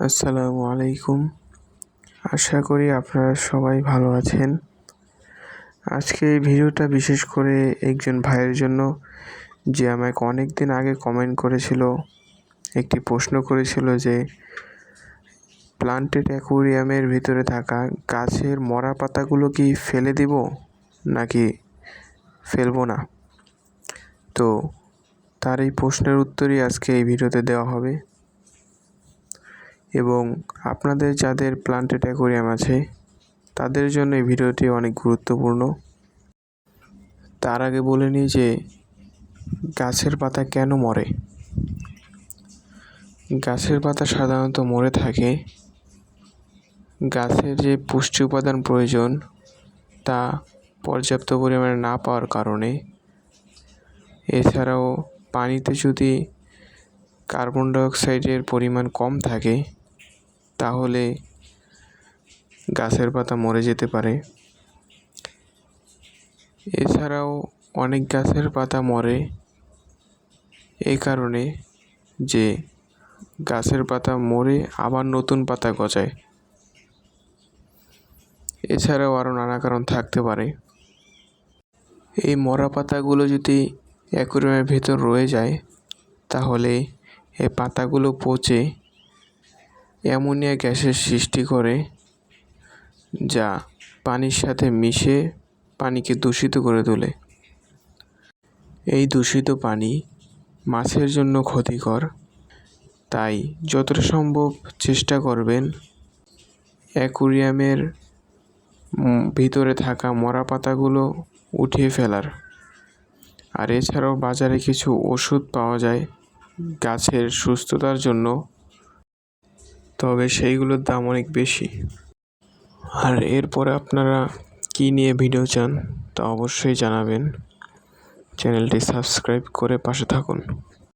আসসালামু আলাইকুম। আশা করি আপনারা সবাই ভালো আছেন। আজকে এই ভিডিওটা বিশেষ করে একজন ভাইয়ের জন্য, যে আমাকে অনেক দিন আগে কমেন্ট করেছিল, একটি প্রশ্ন করেছিল যে প্লান্টেড অ্যাকোরিয়ামের ভিতরে থাকা গাছের মরা পাতাগুলো কি ফেলে দিব, নাকি ফেলব না? তো, তার এই প্রশ্নের উত্তরই আজকে এই ভিডিওতে দেওয়া হবে। এবং আপনাদের যাদের প্লান্টেড অ্যাকোরিয়াম আছে, তাদের জন্য এই ভিডিওটি অনেক গুরুত্বপূর্ণ। তার আগে বলে নিই যে, গাছের পাতা কেন মরে? গাছের পাতা সাধারণত মরে থাকে, গাছের যে পুষ্টি উপাদান প্রয়োজন তা পর্যাপ্ত পরিমাণে না পাওয়ার কারণে। এছাড়াও পানিতে যদি কার্বন ডাইঅক্সাইডের পরিমাণ কম থাকে, তাহলে গাছের পাতা মরে যেতে পারে। এছাড়াও অনেক গাছের পাতা মরে এই কারণে যে গাছের পাতা মরে আবার নতুন পাতা গজায়। এছাড়াও আরও নানা কারণ থাকতে পারে। এই মরা পাতাগুলো যদি অ্যাকোরিয়ামের ভেতর রয়ে যায়, তাহলে এই পাতাগুলো পচে অ্যামোনিয়া গ্যাসের সৃষ্টি করে, যা পানির সাথে মিশে পানিকে দূষিত করে তোলে। এই দূষিত পানি মাছের জন্য ক্ষতিকর, তাই যতটা সম্ভব চেষ্টা করবেন অ্যাকুরিয়ামের ভিতরে থাকা মরা পাতাগুলো উঠিয়ে ফেলার। আর এছাড়াও বাজারে কিছু ওষুধ পাওয়া যায় গাছের সুস্থতার জন্য। তবে সেইগুলোর দাম অনেক বেশি। আর এরপরে আপনারা কী নিয়ে ভিডিও চান তা অবশ্যই জানাবেন। চ্যানেলটি সাবস্ক্রাইব করে পাশে থাকুন।